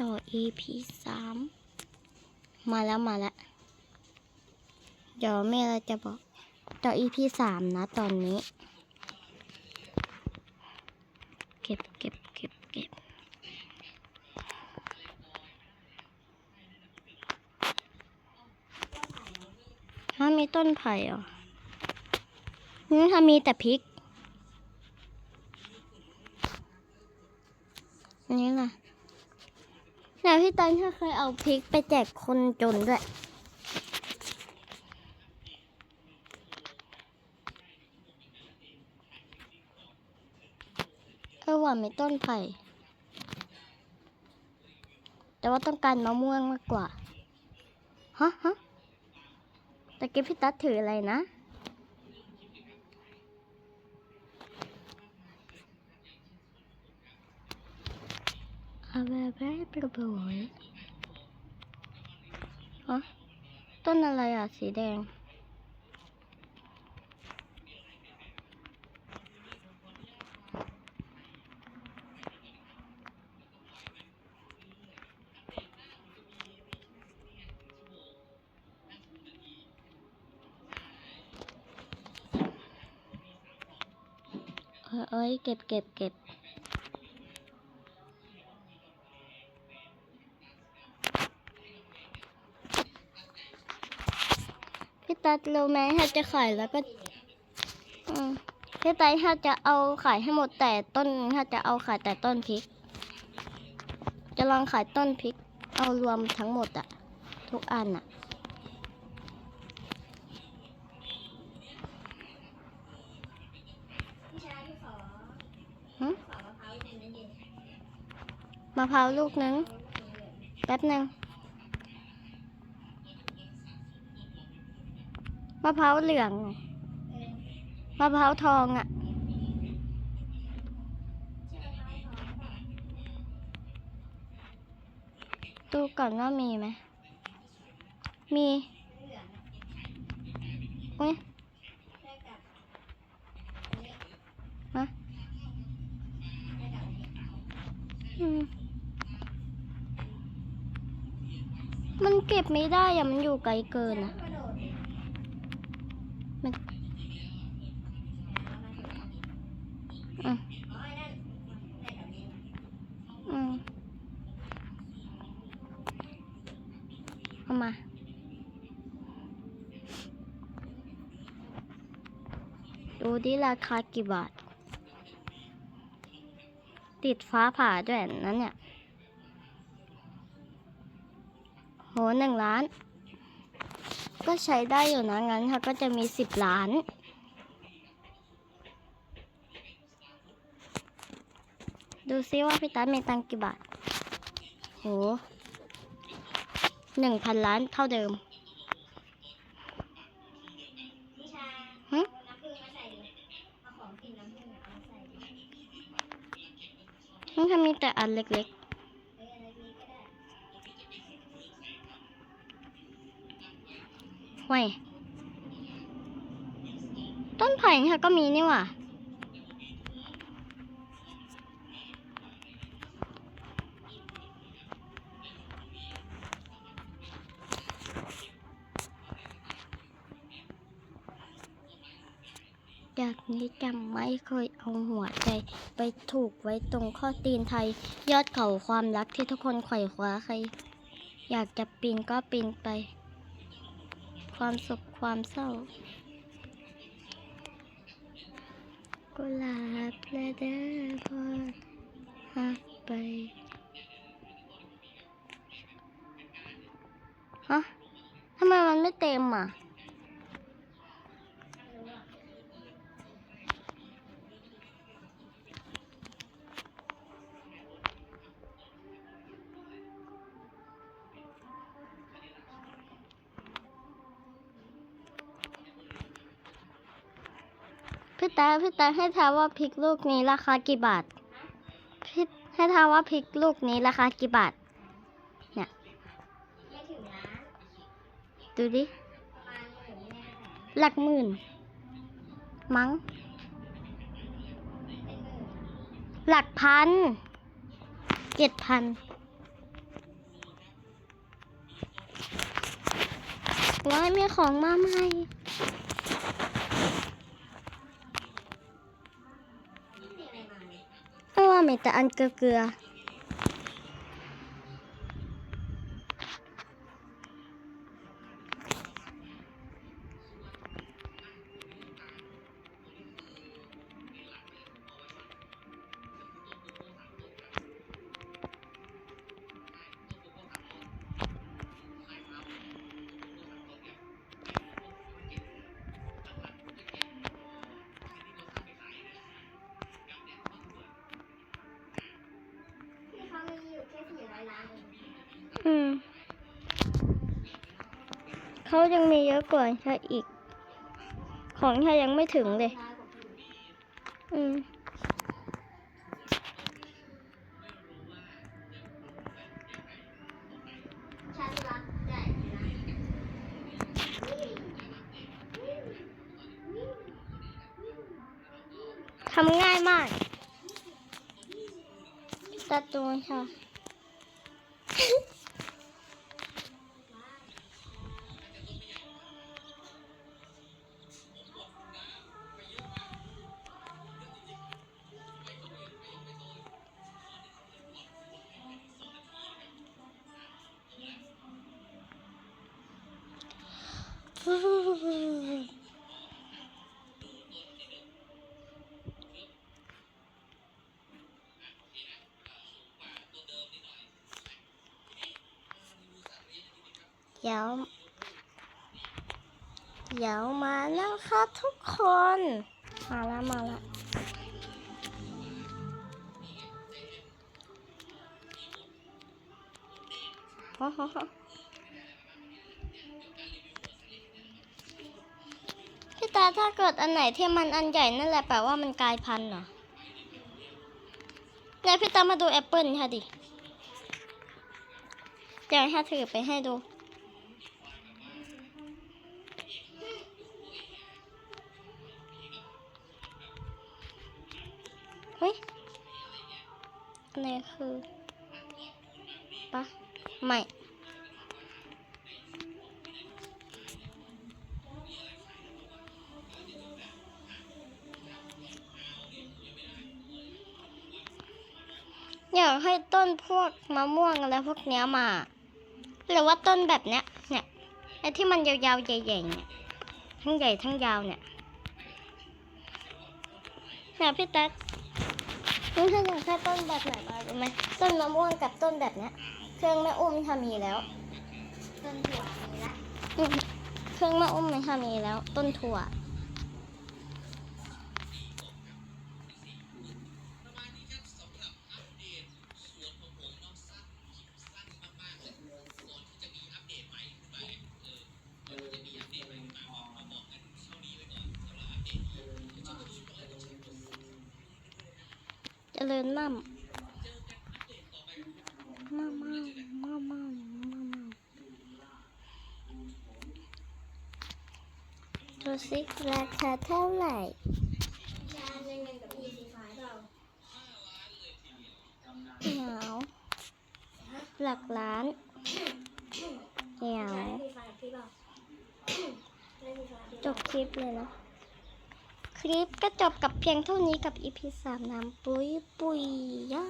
ต่อ EP สามมาแล้วมาแล้ว เดี๋ยวแม่เราจะบอก ต่อ EP สามนะตอนนี้ เก็บเก็บเก็บเก็บถ้ามีต้นไผ่เหรอนี่ถ้ามีแต่พริก ตันเขาเคยเอาพริกไปแจกคนจนด้วย เออว่ามีต้นไผ่แต่ว่าต้องการมะม่วงมากกว่า ฮะฮะตะกี้พี่ตัดถืออะไรนะ เอาแบบแบบประบวยฮะต้นอะไรอะ สีแดง เออเอ้ยเก็บเก็บเก็บ ตัดรู้ไหมถ้าจะขายแล้วก็พี่ตัดถ้าจะเอาขายให้หมดแต่ต้นถ้าจะเอาขายแต่ต้นพริก จะลองขายต้นพริก เอารวมทั้งหมดอะทุกอันอะมะพร้าวลูกนึงแป๊บหนึ่ง มะพร้าวเหลืองมะพร้าวทองอะดูก่อนว่ามีไหม มีอุ้ยฮะอืมมันเก็บไม่ได้อะมันอยู่ไกลเกินอะ มันอืมอืม เอามา ดูดิราคากี่บาท ติดฟ้าผ่าด้วยนั้นเนี่ย โหหนึ่งล้าน ก็ใช้ได้อยู่นะ งั้นค่ะก็จะมีสิบล้านดูซิว่าพี่ตั๊ดมีตังกี่บาท โห หนึ่งพันล้านเท่าเดิมหึมันทำมีแต่อันเล็กๆห่วยต้นไผ่เนี่ยก็มีนี่หว่า นี้จำไม่เคยเอาหัวใจไปถูกไว้ตรงข้อตีนไทย ยอดเขาความรักที่ทุกคนไขว่คว้าใคร อยากจะปีนก็ปีนไป ความสุขความเศร้า กุหลาบและเดอพอหักไปฮะทำไมมันไม่เต็มอะ ตาพี่ตาให้ทายว่าพริกลูกนี้ราคากี่บาทพี่ให้ทายว่าพริกลูกนี้ราคากี่บาท เนี่ยดูดิหลักหมื่น มั้ง หลักพันเจ็ดพันว้ายมีของมาใหม่ แต่อันเกลือ เขายังมีเยอะกว่าใช่อีก ของใช่ยังไม่ถึงเลยร้อยกว่าปีอืมชาติรักใหญ่นะนี่ทำง่ายมาก ตัดตัวค่ะ เดี๋ยว เดี๋ยวมาแล้วค่ะทุกคน มาแล้วมาแล้วโอ้โหพี่า ตาถ้าเกิดอันไหนที่มันอันใหญ่นั่นแหละแปลว่ามันกลายพันธุ์เหรอเนี่ยพี่ตามาดูแอปเปิลค่ะดิเดี๋ยวให้ถือไปให้ดู เฮ้ยอันไหนคือปะไม่ อยากให้ต้นพวกมะม่วงอะไรพวกเนี้ยมา หรือว่าต้นแบบเนี้ย เนี่ยไอ้ที่มันยาวๆใหญ่ๆเนี่ยทั้งใหญ่ทั้งยาวเนี่ยเนี่ยพี่แต๊กนี่ถ้าอยากได้ต้นแบบไหนมารู้ไหมต้นมะม่วงกับต้นแบบเนี้ยเครื่องแม่อุ้มทำมีแล้ว ต้นถั่วมีละอืมเครื่องแม่อุ้มมันทำมีแล้ว ต้นถั่ว จริญมั่มมั่มมั่มมั่มมั่มมั่มดูสิราคาเท่าไหร่ยาเงินกับพี่สีฟ้าเปล่าเหงาหลักล้านเหงาชาสีฟ้ากับพี่เปล่าเล่นสีฟ้าพี่จบคลิปเลยนะ คลิปก็จบกับเพียงเท่านี้กับ EP สามน้ำปุยปุยย่า